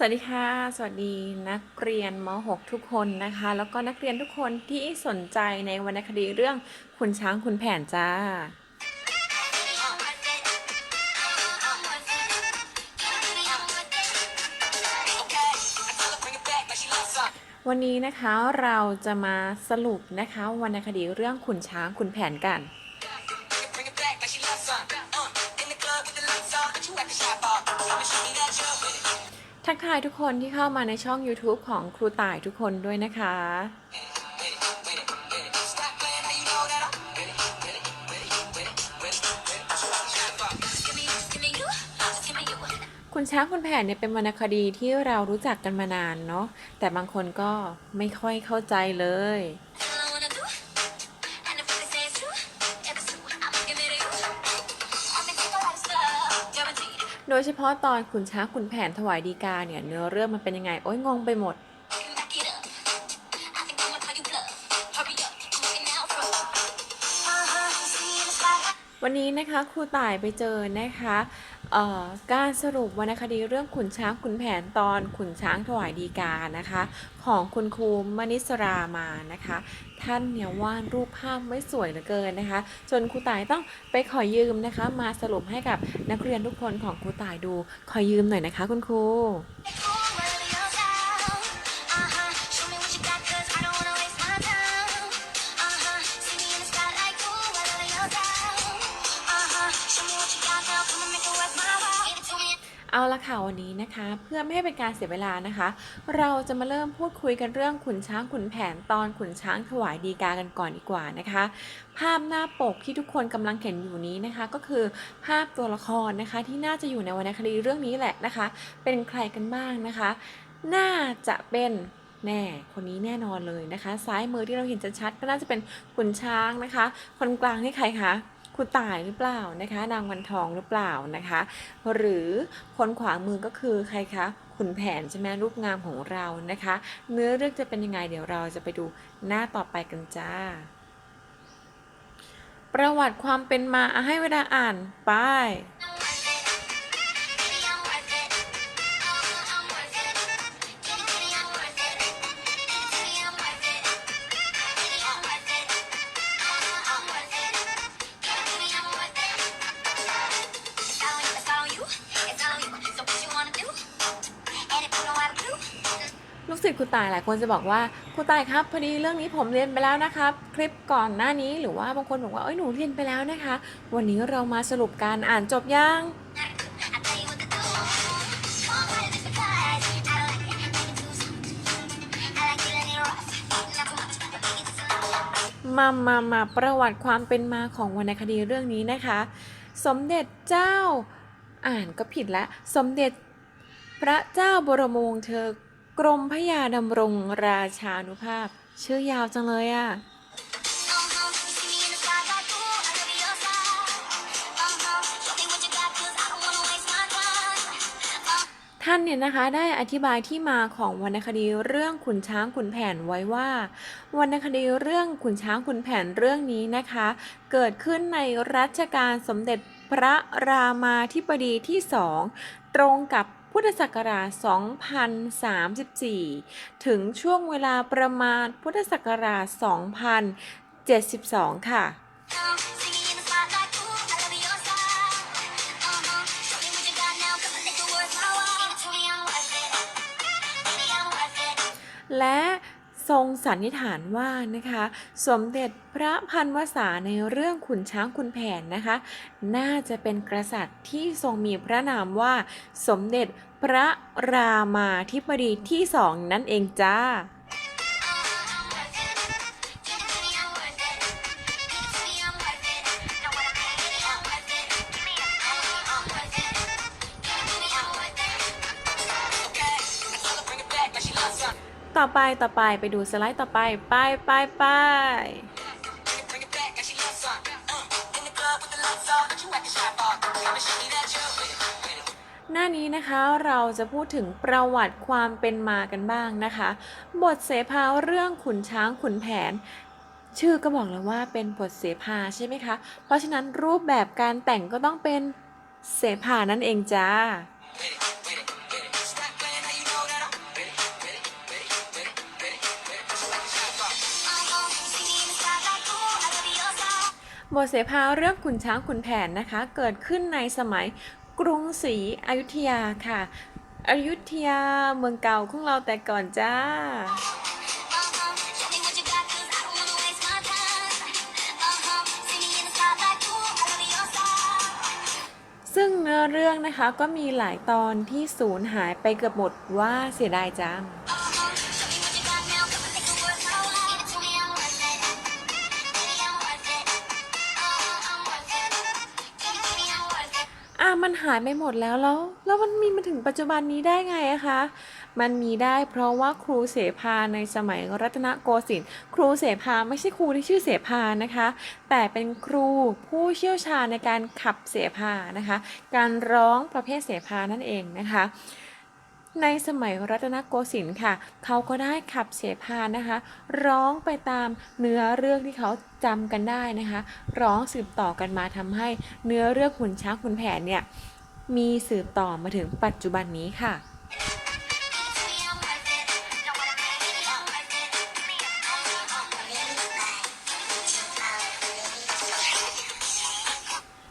สวัสดีค่ะ สวัสดีนักเรียนม .6 ทุกคนนะคะ แล้วก็นักเรียนทุกคนที่สนใจในวรรณคดีเรื่องขุนช้างขุนแผนจ้า วันนี้นะคะเราจะมาสรุปนะคะวรรณคดีเรื่องขุนช้างขุนแผนกัน ทักทายทุกคนที่เข้ามาในช่อง YouTube ของครูต่ายทุกคนด้วยนะคะ คุณช้างคุณแผนเนี่ยเป็นวรรณคดีที่เรารู้จักกันมานานเนาะแต่บางคนก็ไม่ค่อยเข้าใจเลย โดยเฉพาะตอนขุนช้างขุนแผนถวายดีกาเนี่ยเนื้อเรื่องมันเป็นยังไง โอ้ยงงไปหมด วันนี้นะคะครูต่ายไปเจอนะคะ การสรุปวรรณคดีเรื่องขุนช้างขุนแผนตอนขุนช้างถวายดีกานะคะ ของคุณครูมณิสรามานะคะ ท่านเนี่ยวาดรูปภาพไม่สวยเหลือเกินนะคะ จนครูตายต้องไปขอยืมนะคะ มาสรุปให้กับนักเรียนทุกคนของครูตายดูขอยืมหน่อยนะคะ คุณครู ละค่ะวันนี้นะคะ เพื่อไม่ให้เป็นการเสียเวลานะคะ เราจะมาเริ่มพูดคุยกันเรื่องขุนช้างขุนแผนตอนขุนช้างถวายดีกากันก่อนดีกว่านะคะ ภาพหน้าปกที่ทุกคนกำลังเห็นอยู่นี้นะคะ ก็คือภาพตัวละครนะคะที่น่าจะอยู่ในวรรณคดีเรื่องนี้แหละนะคะ เป็นใครกันบ้างนะคะ น่าจะเป็นแน่คนนี้แน่นอนเลยนะคะ ซ้ายมือที่เราเห็นชัดๆก็น่าจะเป็นขุนช้างนะคะ คนกลางนี่ใครคะ คุณตายหรือเปล่านะคะ นางวันทองหรือเปล่านะคะ หรือคนขวามือก็คือใครคะขุนแผนใช่ไหมรูปงามของเรานะคะ เนื้อเรื่องจะเป็นยังไงเดี๋ยวเราจะไปดูหน้าต่อไปกันจ้า ประวัติความเป็นมาให้เวลาอ่านไป ศิษย์ครูตายหลายคนจะบอกว่าครูตายครับพอดีเรื่องนี้ผมเรียนไปแล้วนะครับ คลิปก่อนหน้านี้หรือว่าบางคนบอกว่าเอ้ยหนูเรียนไปแล้วนะคะ วันนี้เรามาสรุปการอ่านจบยังมามามาประวัติความเป็นมาของวรรณคดีเรื่องนี้นะคะ สมเด็จเจ้าอ่านก็ผิดละ สมเด็จพระเจ้าบรมวงศ์เธอ กรมพระยาดำรงราชานุภาพ ชื่อยาวจังเลยอะ่ะท่านเนี่ยนะคะได้อธิบายที่มาของวรรณคดีเรื่องขุนช้างขุนแผนไว้ว่าวรรณคดีเรื่องขุนช้างขุนแผนเรื่องนี้นะคะ เกิดขึ้นในรัชกาลสมเด็จพระรามาธิบดีที่สองตรงกับ พุทธศักราช 2034 ถึงช่วงเวลาประมาณพุทธศักราช 2072 ค่ะ และ ทรงสันนิษฐานว่านะคะ สมเด็จพระพันวษาในเรื่องขุนช้างขุนแผนนะคะ น่าจะเป็นกษัตริย์ที่ทรงมีพระนามว่า สมเด็จพระรามาธิบดีที่สองนั่นเองจ้า ไปต่อไปไปดูสไลด์ต่อไปไปไปไปหน้านี้นะคะเราจะพูดถึงประวัติความเป็นมากันบ้างนะคะ บทเสภาเรื่องขุนช้างขุนแผน ชื่อก็บอกแล้วว่าเป็นบทเสภาใช่ไหมคะ เพราะฉะนั้นรูปแบบการแต่งก็ต้องเป็นเสภานั่นเองจ้า บทเสภาเรื่องขุนช้างขุนแผนนะคะ เกิดขึ้นในสมัยกรุงศรีอยุธยาค่ะ อยุธยาเมืองเก่าของเราแต่ก่อนจ้าซึ่งเนื้อเรื่องนะคะก็มีหลายตอนที่สูญหายไปเกือบหมดว่าเสียดายจัง มันหายไปหมดแล้วแล้ว แล้วมันมีมาถึงปัจจุบันนี้ได้ไงอะคะ มันมีได้เพราะว่าครูเสภาในสมัยรัตนโกสินทร์ครูเสภาไม่ใช่ครูที่ชื่อเสภานะคะ แต่เป็นครูผู้เชี่ยวชาญในการขับเสภานะคะ การร้องประเภทเสภานั่นเองนะคะ ในสมัยรัตนโกสินทร์ค่ะ เขาก็ได้ขับเสภานะคะ ร้องไปตามเนื้อเรื่องที่เขาจำกันได้นะคะ ร้องสืบต่อกันมาทำให้เนื้อเรื่องขุนช้างขุนแผนเนี่ยมีสืบต่อมาถึงปัจจุบันนี้ค่ะ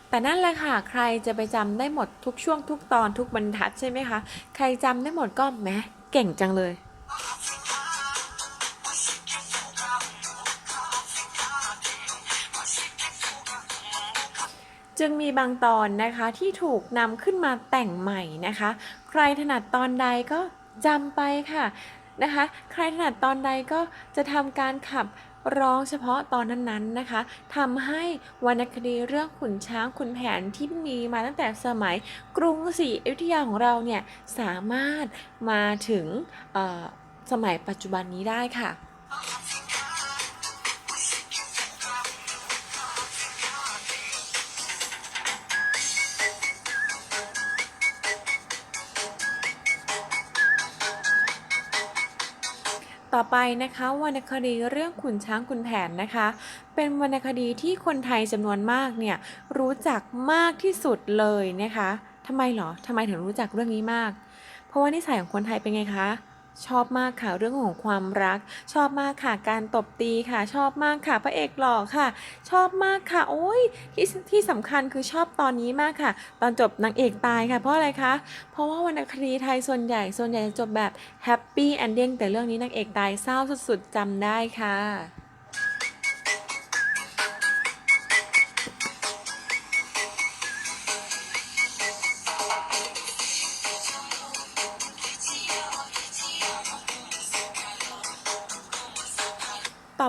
แต่นั่นแหละค่ะ ใครจะไปจำได้หมดทุกช่วงทุกตอนทุกบรรทัดใช่ไหมคะ ใครจำได้หมดก็แหมเก่งจังเลยจึงมีบางตอนนะคะที่ถูกนำขึ้นมาแต่งใหม่นะคะ ใครถนัดตอนใดก็จำไปค่ะนะคะ ใครถนัดตอนใดก็จะทำการขับ ร้องเฉพาะตอนนั้นๆนะคะทำให้วรรณคดีเรื่องขุนช้างขุนแผนที่มีมาตั้งแต่สมัยกรุงศรีอยุธยาของเราเนี่ยสามารถมาถึงสมัยปัจจุบันนี้ได้ค่ะ ต่อไปนะคะ วรรณคดีเรื่องขุนช้างขุนแผนนะคะ เป็นวรรณคดีที่คนไทยจำนวนมากเนี่ยรู้จักมากที่สุดเลยนะคะทำไมเหรอทำไมถึงรู้จักเรื่องนี้มาก เพราะว่านิสัยของคนไทยเป็นไงคะ ชอบมากค่ะเรื่องของความรัก ชอบมากค่ะการตบตีค่ะ ชอบมากค่ะพระเอกหล่อค่ะ ชอบมากค่ะ โอ้ยที่ที่สำคัญคือชอบตอนนี้มากค่ะ ตอนจบนางเอกตายค่ะ เพราะอะไรคะเพราะว่าวรรณคดีไทยส่วนใหญ่ส่วนใหญ่จะจบแบบแฮปปี้แอนดิ้งแต่เรื่องนี้นางเอกตายเศร้าสุดๆจำได้ค่ะ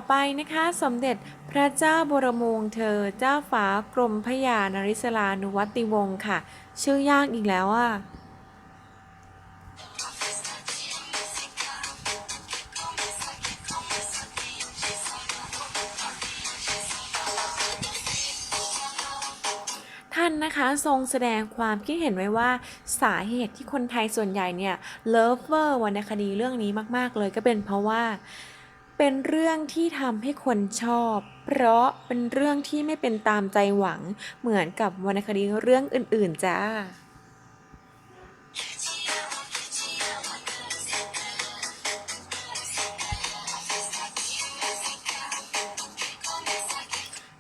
ไปนะคะสมเด็จพระเจ้าบรมวงศ์เธอ เจ้าฟ้ากรมพยานริศลานุวัติวงศ์ค่ะ ชื่อยากอีกแล้วอะท่านนะคะทรงแสดงความคิดเห็นไว้ว่าสาเหตุที่คนไทยส่วนใหญ่เนี่ยเลิฟเวอร์วรรณคดีเรื่องนี้มาก ๆ เลยก็เป็นเพราะว่า เป็นเรื่องที่ทำให้คนชอบ เพราะเป็นเรื่องที่ไม่เป็นตามใจหวังเหมือนกับวรรณคดีเรื่องอื่น ๆ จ้า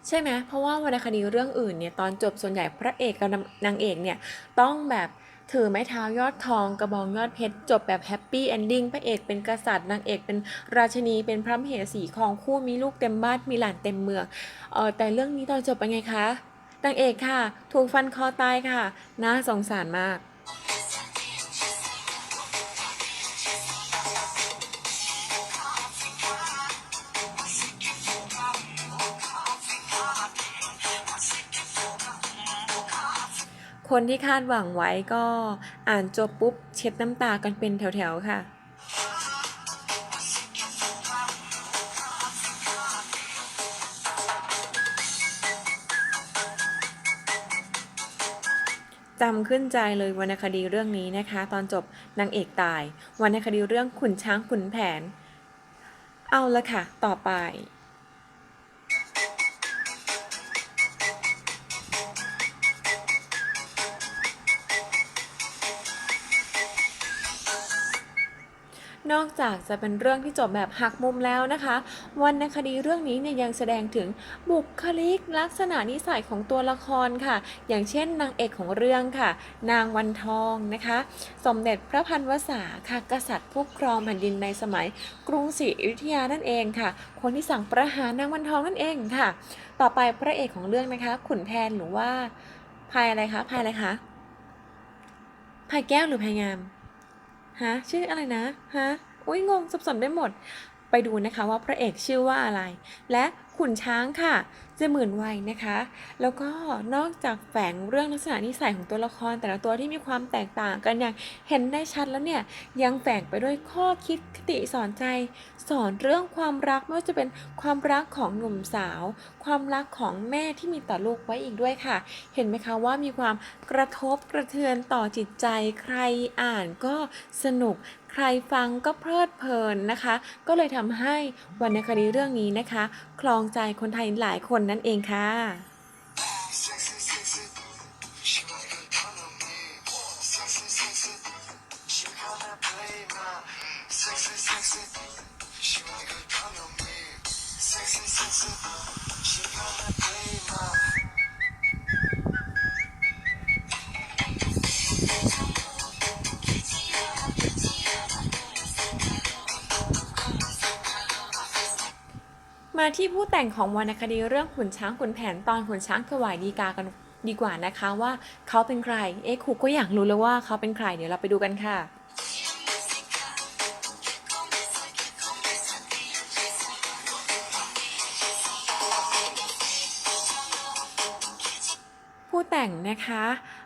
ใช่ไหมเพราะว่าวรรณคดีเรื่องอื่นเนี่ยตอนจบส่วนใหญ่พระเอกกับนางเอกเนี่ยต้องแบบ ถือไม้เท้ายอดทองกระบองยอดเพชรจบแบบแฮปปี้เอนดิ้งพระเอกเป็นกษัตริย์นางเอกเป็นราชินีเป็นพระมเหสีคองคู่มีลูกเต็มบ้านมีหลานเต็มเมืองเออแต่เรื่องนี้ตอนจบเป็นไงคะนางเอกค่ะ ถูกฟันคอตายค่ะ น่าสงสารมาก คนที่คาดหวังไว้ก็อ่านจบปุ๊บเช็ดน้ำตากันเป็นแถวๆค่ะจำขึ้นใจเลยวรรณคดีเรื่องนี้นะคะ ตอนจบนางเอกตายวรรณคดีเรื่องขุนช้างขุนแผน เอาละค่ะ ต่อไป นอกจากจะเป็นเรื่องที่จบแบบหักมุมแล้วนะคะ วรรณคดีเรื่องนี้เนี่ยยังแสดงถึงบุคลิกลักษณะนิสัยของตัวละครค่ะ อย่างเช่นนางเอกของเรื่องค่ะ นางวันทองนะคะ สมเด็จพระพันวษาค่ะกษัตริย์ผู้ครองแผ่นดินในสมัยกรุงศรีอยุธยานั่นเองค่ะ คนที่สั่งประหารนางวันทองนั่นเองค่ะ ต่อไปพระเอกของเรื่องนะคะ ขุนแผนหรือว่าพายอะไรคะพายอะไรคะพายแก้วหรือพายงาม ฮะชื่ออะไรนะฮะอุ้ยงงสับสนไปหมด ไปดูนะคะว่าพระเอกชื่อว่าอะไร และขุนช้างค่ะเจะหมื่นวัยนะคะ แล้วก็นอกจากแฝงเรื่องลักษณะนิสัยของตัวละคร แต่ละตัวที่มีความแตกต่างกันอย่างเห็นได้ชัดแล้วเนี่ยยังแฝงไปด้วยข้อคิดคติสอนใจ สอนเรื่องความรักไม่ว่าจะเป็นความรักของหนุ่มสาว ความรักของแม่ที่มีต่อลูกไว้อีกด้วยค่ะ เห็นไหมคะว่ามีความกระทบกระเทือนต่อจิตใจ ใครอ่านก็สนุกใครฟังก็เพลิดเพลินนะคะ ก็เลยทำให้วรรณคดีเรื่องนี้นะคะ คลองใจคนไทยหลายคนนั่นเองค่ะ มาที่ผู้แต่งของวรรณคดีเรื่องขุนช้างขุนแผนตอนขุนช้างถวายดีกากันดีกว่านะคะว่าเขาเป็นใคร เอ๊ะครูก็อยากรู้แล้วว่าเขาเป็นใครเดี๋ยวเราไปดูกันค่ะผู้แต่งนะคะ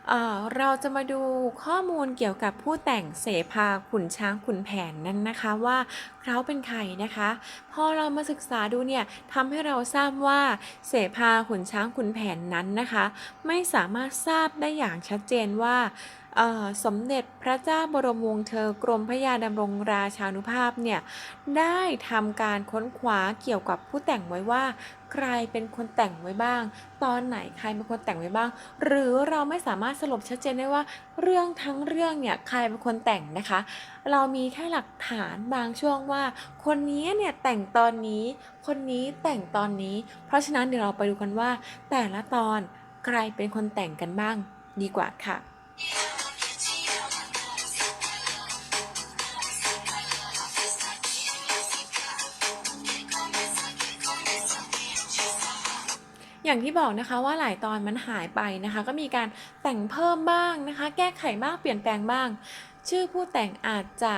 เเราจะมาดูข้อมูลเกี่ยวกับผู้แต่งเสภาขุนช้างขุนแผนนั้นนะคะว่าเขาเป็นใครนะคะ พอเรามาศึกษาดูเนี่ยทำให้เราทราบว่าเสภาขุนช้างขุนแผนนั้นนะคะ ไม่สามารถทราบได้อย่างชัดเจนว่าสมเด็จพระเจ้าบรมวงศ์เธอกรมพระยาดำรงราชานุภาพเนี่ยได้ทำการค้นคว้าเกี่ยวกับผู้แต่งไว้ว่า ใครเป็นคนแต่งไว้บ้าง ตอนไหนใครเป็นคนแต่งไว้บ้าง หรือเราไม่สามารถสรุปชัดเจนได้ว่าเรื่องทั้งเรื่องเนี่ยใครเป็นคนแต่งนะคะ เรามีแค่หลักฐานบางช่วงว่า คนนี้เนี่ยแต่งตอนนี้ คนนี้แต่งตอนนี้ เพราะฉะนั้นเดี๋ยวเราไปดูกันว่า แต่ละตอนใครเป็นคนแต่งกันบ้างดีกว่าค่ะอย่างที่บอกนะคะว่าหลายตอนมันหายไปนะคะ ก็มีการแต่งเพิ่มบ้างนะคะ แก้ไขบ้างเปลี่ยนแปลงบ้าง ชื่อผู้แต่งอาจจะ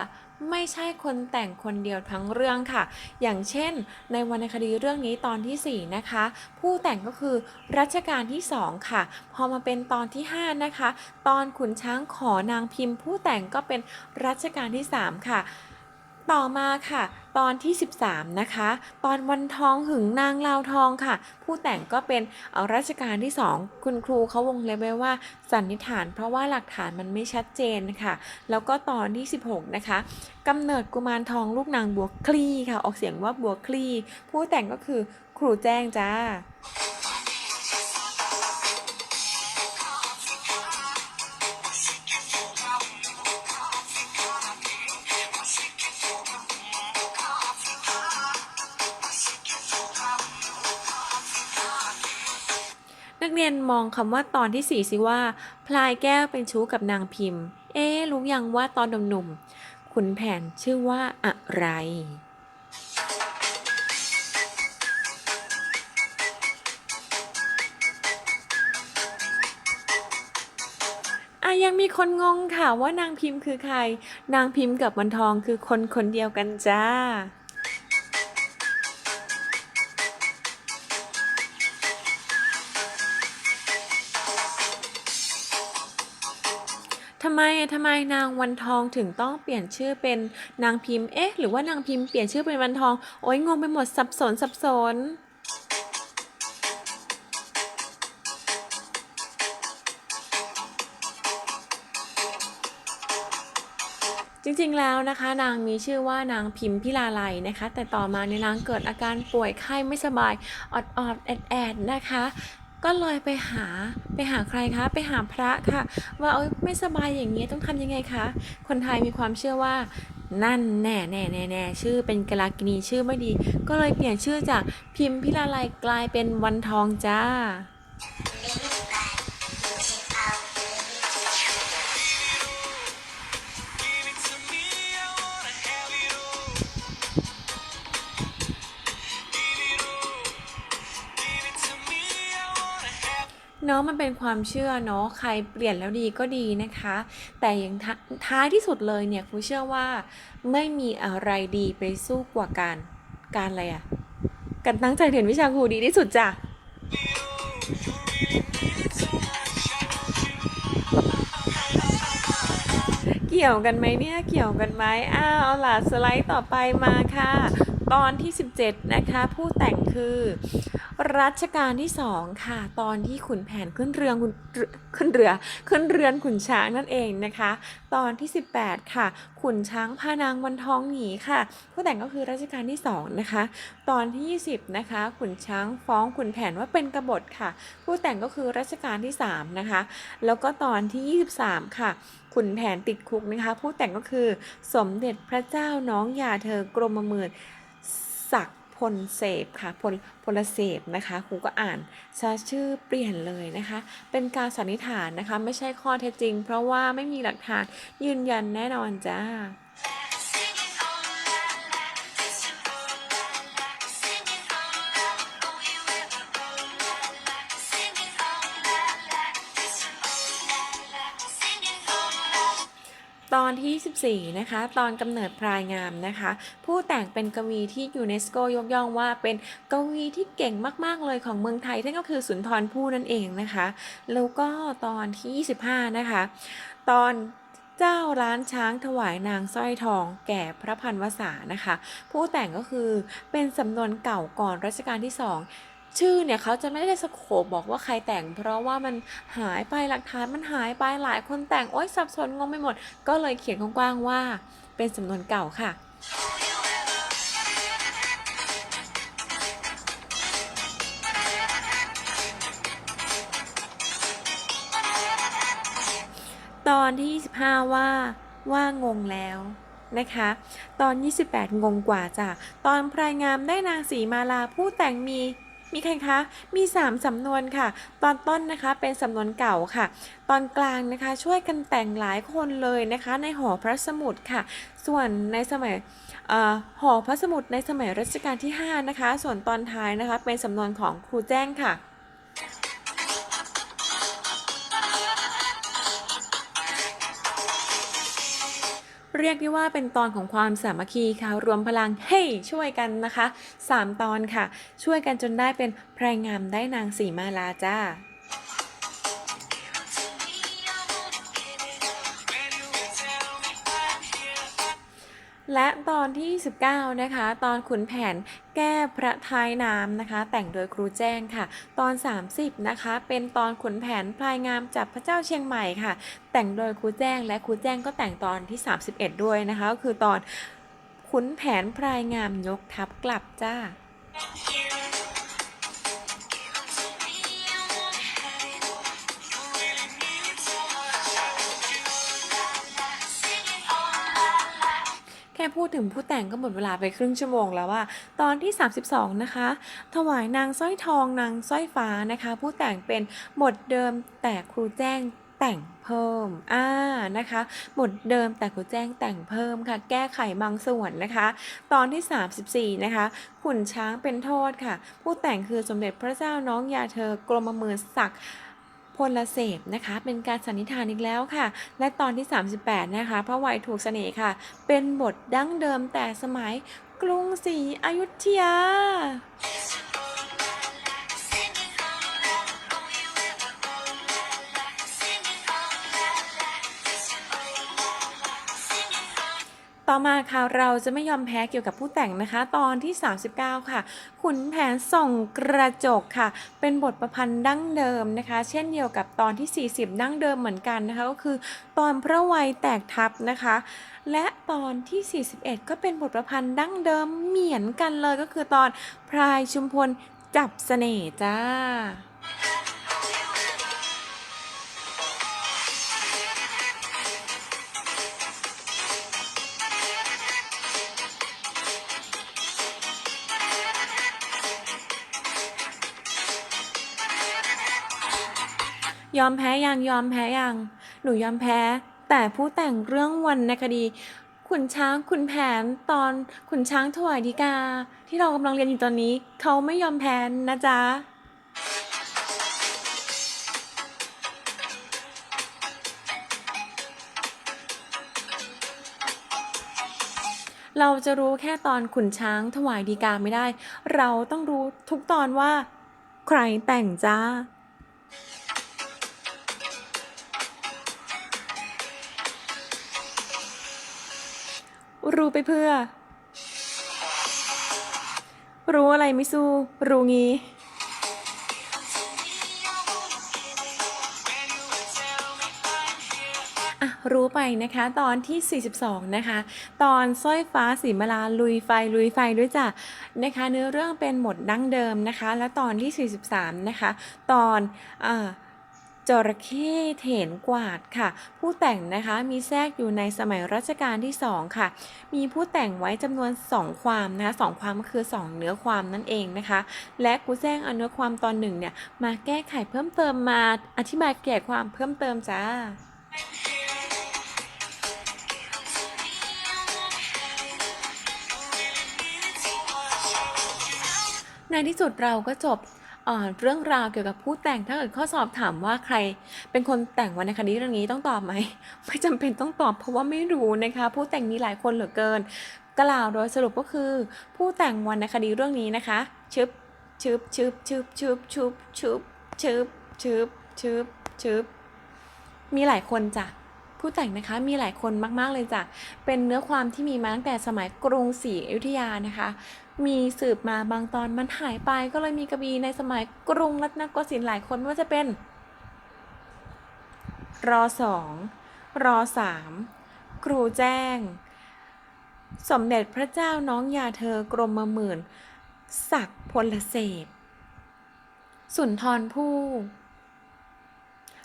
ไม่ใช่คนแต่งคนเดียวทั้งเรื่องค่ะ อย่างเช่น ในวรรณคดีเรื่องนี้ตอนทีสี่ 4 นะคะ ผู้แต่งก็คือรัชกาลที่ 2 ค่ะ พอมาเป็นตอนที่ 5 นะคะ ตอนขุนช้างขอนางพิมพ์ ผู้แต่งก็เป็นรัชกาลที่ 3 ค่ะ ต่อมาค่ะ ตอนที่ 13 นะคะ ตอนวันทองหึงนางลาวทองค่ะ ผู้แต่งก็เป็นรัชกาลที่ 2 คุณครูเขาวงเล็บไว้ว่าสันนิษฐานเพราะว่าหลักฐานมันไม่ชัดเจนค่ะ แล้วก็ตอนที่ 16 นะคะกำเนิดกุมารทองลูกนางบัวคลี่ค่ะ ออกเสียงว่าบัวคลี่ ผู้แต่งก็คือครูแจ้งจ้า ยนมองคำว่าตอนที่สี่สิว่า พลายแก้วเป็นชู้กับนางพิมพ์ เอ๊รู้ยังว่าตอนหนุ่มๆขุนแผนชื่อว่าอะไรอะยังมีคนงงค่ะว่านางพิมพ์คือใคร นางพิมพ์กับวันทองคือคนคนเดียวกันจ้า ทำไมทำไมนางวันทองถึงต้องเปลี่ยนชื่อเป็นนางพิมพ์เอ๊ะ หรือว่านางพิมพ์เปลี่ยนชื่อเป็นวันทอง โอ๊ยงงไปหมดสับสนสับสนจริงๆ แล้วนะคะ นางมีชื่อว่านางพิมพิลาไลยนะคะ แต่ต่อมาในยนางเกิดอาการป่วยไข้ไม่สบายอดอดแอดแอดนะคะ ก็เลยไปหาไปหาใครคะ ไปหาพระค่ะ ว่าเอ้ยไม่สบายอย่างนี้ต้องทำยังไงคะ คนไทยมีความเชื่อว่านั่นแน่แน่แน่แน่ชื่อเป็นกลากินีชื่อไม่ดี ก็เลยเปลี่ยนชื่อจากพิมพิลาลายกลายเป็นวันทองจ้า นาะมันเป็นความเชื่อเนาะใครเปลี่ยนแล้วดีก็ดีนะคะ แต่อย่างท้าท้ายที่สุดเลยเนี่ยครูเชื่อว่าไม่มีอะไรดีไปสู้กว่าการการอะไรอะการตั้งใจเรียนวิชาครูดีที่สุดจ้ะเกี่ยวกันไหมเนี่ย เกี่ยวกันไหมอ้าวเอาล่ะสไลด์ต่อไปมาค่ะ ตอนที่ 17 นะคะ ผู้แต่งคือ รัชกาลที่2ค่ะ ตอนที่ขุนแผนขึ้นเรืองขุนขึ้นเรือขึ้นเรือนขุนช้างนั่นเองนะคะ ตอนที่ 18 ค่ะ ขุนช้างพานางวันทองหนีค่ะ ผู้แต่งก็คือรัชกาลที่2นะคะ ตอนที่ 20 นะคะ ขุนช้างฟ้องขุนแผนว่าเป็นกบฏค่ะ ผู้แต่งก็คือรัชกาลที่3นะคะ แล้วก็ตอนที่ 23 ค่ะขุนแผนติดคุกนะคะ ผู้แต่งก็คือสมเด็จพระเจ้าน้องยาเธอกรมมื่นศักด์ ลเสพค่ะพลพลเสพนะคะครูก็อ่านชาชื่อเปลี่ยนเลยนะคะ เป็นการสันนิษฐานนะคะ ไม่ใช่ข้อเท็จจริง เพราะว่าไม่มีหลักฐานยืนยันแน่นอนจ้า ตอนที่ 14 นะคะ ตอนกำเนิดพรายงามนะคะ ผู้แต่งเป็นกวีที่ยูเนสโกยกย่องว่าเป็นกวีที่เก่งมาก ๆ เลยของเมืองไทยนั่นก็คือสุนทรภู่นั่นเองนะคะ แล้วก็ตอนที่ 25 นะคะ ตอนเจ้าร้านช้างถวายนางสร้อยทองแก่พระพันวษานะคะ ผู้แต่งก็คือเป็นสำนวนเก่าก่อนรัชกาลที่สอง ชื่อเนี่ยเขาจะไม่ได้สโคบบอกว่าใครแต่ง เพราะว่ามันหายไปหลักฐานมันหายไปหลายคนแต่งโอ๊ยสับสนงงไปหมด ก็เลยเขียนกว้างๆว่า เป็นสำนวนเก่าค่ะตอนที่ 25 ว่าว่างงแล้วนะคะ ตอน 28 งงกว่าจ้ะ ตอนพรายงามได้นางสีมาลาผู้แต่งมี มีใครคะ มี 3 สำนวนค่ะ ตอนต้นนะคะเป็นสำนวนเก่าค่ะ ตอนกลางนะคะช่วยกันแต่งหลายคนเลยนะคะ ในหอพระสมุดค่ะ ส่วนในสมัยอหอพระสมุดในสมัยรัชกาลที่ 5 นะคะ ส่วนตอนท้ายนะคะเป็นสำนวนของครูแจ้งค่ะ เรียกได้ว่าเป็นตอนของความสามัคคีค่ะ รวมพลังเฮ้ hey! ช่วยกันนะคะ 3 ตอนค่ะ ช่วยกันจนได้เป็นพรายงามได้นางสีมาลาจ้า และตอนที่ 19 นะคะ ตอนขุนแผนแก้พระท้ายน้ำนะคะ แต่งโดยครูแจ้งค่ะ ตอน 30 นะคะ เป็นตอนขุนแผนพลายงามจับพระเจ้าเชียงใหม่ค่ะ แต่งโดยครูแจ้งและครูแจ้งก็แต่งตอนที่ 31 ด้วยนะคะ ก็คือตอนขุนแผนพลายงามยกทัพกลับจ้า ค่พูดถึงผู้แต่งก็หมดเวลาไปครึ่งชั่วโมงแล้วว่า ตอนที่ 32 นะคะ ถวายนางสร้อยทองนางสร้อยฟ้านะคะ ผู้แต่งเป็นบทเดิมแต่ครูแจ้งแต่งเพิ่ม อ่า นะคะบทเดิมแต่ครูแจ้งแต่งเพิ่มค่ะ แก้ไขบางส่วนนะคะ ตอนที่ 34 นะคะ ขุนช้างเป็นโทษค่ะ ผู้แต่งคือสมเด็จพระเจ้าน้องยาเธอกรมมื่นศักดิ์ พลเสพนะคะ เป็นการสันนิษฐานอีกแล้วค่ะ และตอนที่ 38 นะคะ พระวัยถูกเสน่ห์ค่ะ เป็นบทดั้งเดิมแต่สมัยกรุงศรีอยุธยา ต่อมาค่ะเราจะไม่ยอมแพ้เกี่ยวกับผู้แต่งนะคะ ตอนที่ 39 ค่ะ ขุนแผนส่องกระจกค่ะ เป็นบทประพันธ์ดั้งเดิมนะคะ เช่นเดียวกับตอนที่ 40 ดั้งเดิมเหมือนกันนะคะก็คือตอนพระวัยแตกทับนะคะ และตอนที่ 41 ก็เป็นบทประพันธ์ดั้งเดิมเหมือนกันเลยก็คือตอนพรายชุมพลจับเสน่ห์จ้า「 ยอมแพ้ยังยอมแพ้ยังหนูยอมแพ้ แต่ผู้แต่งเรื่องวรรณคดี ขุนช้างขุนแผนตอนขุนช้างถวายดีกา ที่เรากำลังเรียนอยู่ตอนนี้ เขาไม่ยอมแพ้นะจ๊ะเราจะรู้แค่ตอนขุนช้างถวายดีกาไม่ได้ เราต้องรู้ทุกตอนว่า ใครแต่งจ้า รู้ไปเพื่อ รู้อะไรไม่สู้ รู้งี้ อะ รู้ไปนะคะ ตอนที่ 42 นะคะ ตอนสร้อยฟ้าสีมาลาลุยไฟลุยไฟด้วยจ้ะนะคะ เนื้อเรื่องเป็นหมดดั้งเดิมนะคะ และตอนที่ 43 นะคะ ตอนอ่อ จระเข้เถนกวาดค่ะ ผู้แต่งนะคะมีแทรกอยู่ในสมัยรัชกาลที่ 2 ค่ะ มีผู้แต่งไว้จำนวน 2 ความนะคะสองความก็คือ 2 เนื้อความนั่นเองนะคะ และกูแจ้งเอาเนื้อความตอนหนึ่งเนี่ยมาแก้ไขเพิ่มเติมมาอธิบายแก่ความเพิ่มเติมจ้าในที่สุดเราก็จบ เรื่องราวเกี่ยวกับผู้แต่งถ้าเกิดข้อสอบถามว่าใครเป็นคนแต่งวรรณคดีเรื่องนี้ต้องตอบไหม ไม่จำเป็นต้องตอบเพราะว่าไม่รู้นะคะ ผู้แต่งมีหลายคนเหลือเกิน กล่าวโดยสรุปก็คือ ผู้แต่งวรรณคดีเรื่องนี้นะคะชึบชึบชึบชึบชึบชึบชึบชึบชึบชึบชึบมีหลายคนจ้ะผู้แต่งนะคะมีหลายคนมาก ๆ เลยจ้ะเป็นเนื้อความที่มีมาตั้งแต่สมัยกรุงศรีอยุธยานะคะ มีสืบมาบางตอนมันหายไปก็เลยมีกระบีในสมัยกรุงรัตนโกสินทร์หลายคนไม่ว่าจะเป็นรอสองรอสามครูแจ้ง สมเด็จพระเจ้าน้องยาเธอกรมหมื่น ศักด์พลเสพสุนทรภู่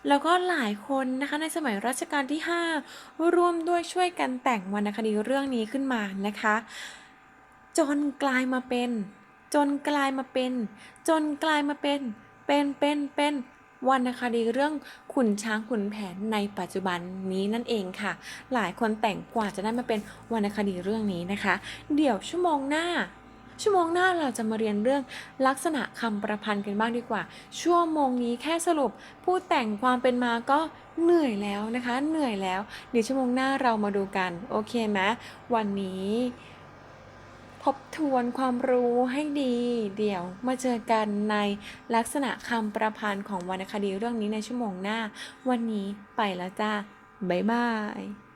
แล้วก็หลายคนนะคะในสมัยรัชกาลที่ 5 ร่วมด้วยช่วยกันแต่งวรรณคดีเรื่องนี้ขึ้นมานะคะ จนกลายมาเป็น จนกลายมาเป็น จนกลายมาเป็น เป็นเป็นเป็นวรรณคดีเรื่องขุนช้างขุนแผนในปัจจุบันนี้นั่นเองค่ะ หลายคนแต่งกว่าจะได้มาเป็นวรรณคดีเรื่องนี้นะคะ เดี๋ยวชั่วโมงหน้า ชั่วโมงหน้าเราจะมาเรียนเรื่องลักษณะคำประพันธ์กันบ้างดีกว่า ชั่วโมงนี้แค่สรุป ผู้แต่งความเป็นมาก็เหนื่อยแล้วนะคะ เหนื่อยแล้ว เดี๋ยวชั่วโมงหน้าเรามาดูกัน โอเคไหมวันนี้ ทบทวนความรู้ให้ดี เดี๋ยวมาเจอกันในลักษณะคำประพันธ์ของวรรณคดีเรื่องนี้ในชั่วโมงหน้า วันนี้ไปแล้วจ้า บ๊ายบาย